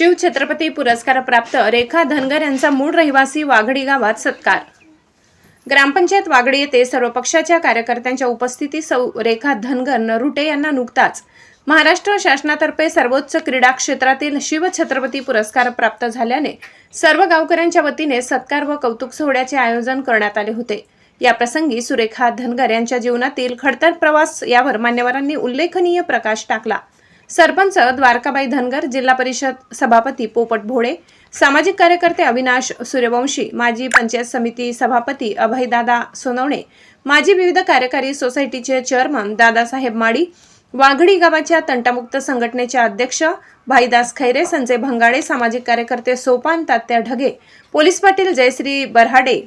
शिव छत्रपती पुरस्कार प्राप्त रेखा धनगर यांचा मूळ रहिवासी वाघडी गावात सत्कार. ग्रामपंचायत वागडी येथे सर्व पक्षाच्या कार्यकर्त्यांच्या उपस्थितीत सौ रेखा धनगर नरुटे यांना नुकताच महाराष्ट्र शासनातर्फे सर्वोच्च क्रीडा क्षेत्रातील शिव छत्रपती पुरस्कार प्राप्त झाल्याने सर्व गावकऱ्यांच्या वतीने सत्कार व कौतुक सोहळ्याचे आयोजन करण्यात आले होते. या प्रसंगी सुरेखा धनगर यांच्या जीवनातील खडतर प्रवास यावर मान्यवरांनी उल्लेखनीय प्रकाश टाकला. सरपंच द्वारकाबाई धनगर जिल्हा परिषद सभापती पोपट भोळे सामाजिक कार्यकर्ते अविनाश सूर्यवंशी माजी पंचायत समिती सभापती अभयदादा सोनवणे माजी विविध कार्यकारी सोसायटीचे चेअरमन दादासाहेब माडी वाघडी गावाच्या तंटामुक्त संघटनेचे अध्यक्ष भाईदास खैरे संजय भंगाळे सामाजिक कार्यकर्ते सोपान तात्या ढगे पोलीस पाटील जयश्री बरहाडे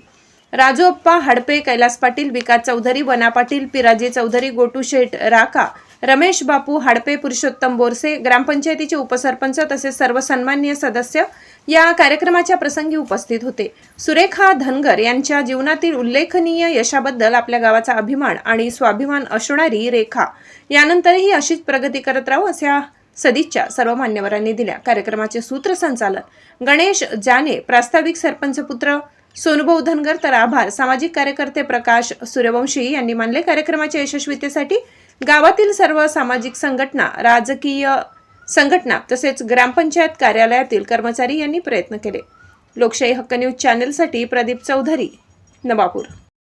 राजोप्पा हडपे कैलास पाटील विकास चौधरी वना पाटील पिराजी चौधरी गोटू शेठ राका रमेश बापू हाडपे पुरुषोत्तम बोरसे ग्रामपंचायतीचे उपसरपंच तसेच सर्व सन्मान्य सदस्य या कार्यक्रमाच्या प्रसंगी उपस्थित होते. सुरेखा धनगर यांच्या जीवनातील उल्लेखनीय यशाबद्दल आपल्या गावाचा अभिमान आणि स्वाभिमान असणारी रेखा यानंतरही अशीच प्रगती करत राहू अशा सदिच्छा सर्व मान्यवरांनी दिल्या. कार्यक्रमाचे सूत्रसंचालन गणेश जाने प्रास्ताविक सरपंच पुत्र सोनुभाऊ धनगर तर आभार. सामाजिक कार्यकर्ते प्रकाश सूर्यवंशी यांनी मानले कार्यक्रमाच्या यशस्वीतेसाठी गावातील सर्व सामाजिक संघटना राजकीय संघटना तसेच ग्रामपंचायत कार्यालयातील कर्मचारी यांनी प्रयत्न केले. लोकशाही हक्क न्यूज चॅनेलसाठी प्रदीप चौधरी नवापूर.